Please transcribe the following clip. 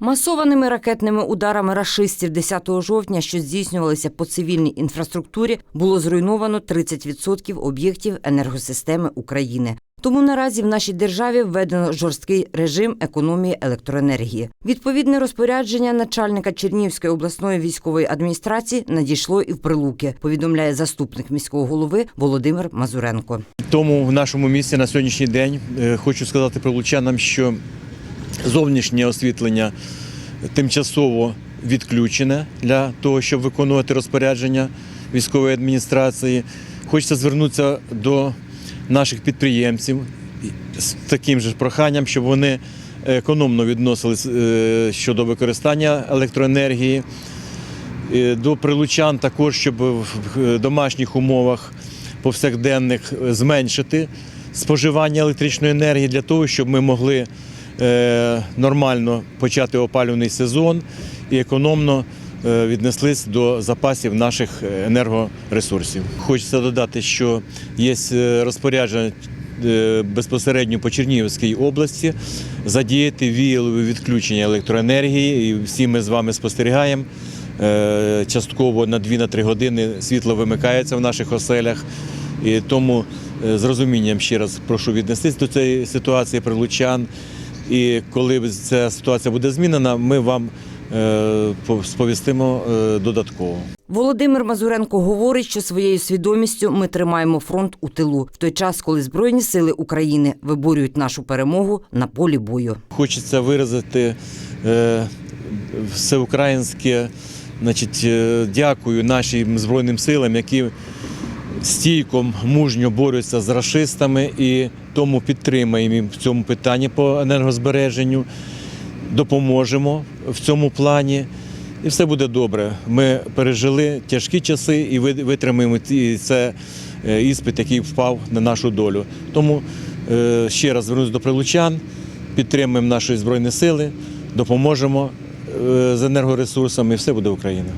Масованими ракетними ударами рашистів 10 жовтня, що здійснювалися по цивільній інфраструктурі, було зруйновано 30% об'єктів енергосистеми України. Тому наразі в нашій державі введено жорсткий режим економії електроенергії. Відповідне розпорядження начальника Чернігівської обласної військової адміністрації надійшло і в Прилуки, повідомляє заступник міського голови Володимир Мазуренко. Тому в нашому місті на сьогоднішній день е, хочу сказати прилучанам, що зовнішнє освітлення тимчасово відключене для того, щоб виконувати розпорядження військової адміністрації. Хочеться звернутися до наших підприємців з таким же проханням, щоб вони економно відносились е, щодо використання електроенергії. Е, До прилучан також, щоб в домашніх умовах повсякденних е, зменшити споживання електричної енергії для того, щоб ми могли е, нормально почати опалювальний сезон і економно е, віднеслись до запасів наших енергоресурсів. Хочеться додати, що є е, розпорядження е, безпосередньо по Чернігівській області задіяти віялове відключення електроенергії. І всі ми з вами спостерігаємо. Е, Частково на 2-3 години світло вимикається в наших оселях. І тому е, з розумінням ще раз прошу віднестись до цієї ситуації прилучан. І коли ця ситуація буде змінена, ми вам е, сповістимо е, додатково. Володимир Мазуренко говорить, що своєю свідомістю ми тримаємо фронт у тилу в той час, коли Збройні сили України виборюють нашу перемогу на полі бою. Хочеться виразити е, всеукраїнське значить, дякую нашим Збройним силам, які стійко, мужньо борються з рашистами і тому підтримаємо їм в цьому питанні по енергозбереженню, допоможемо в цьому плані. І все буде добре. Ми пережили тяжкі часи і ви- витримаємо це е, іспит, який впав на нашу долю. Тому е, ще раз звернусь до прилучан, підтримуємо наші збройні сили, допоможемо е, з енергоресурсами, і все буде Україна.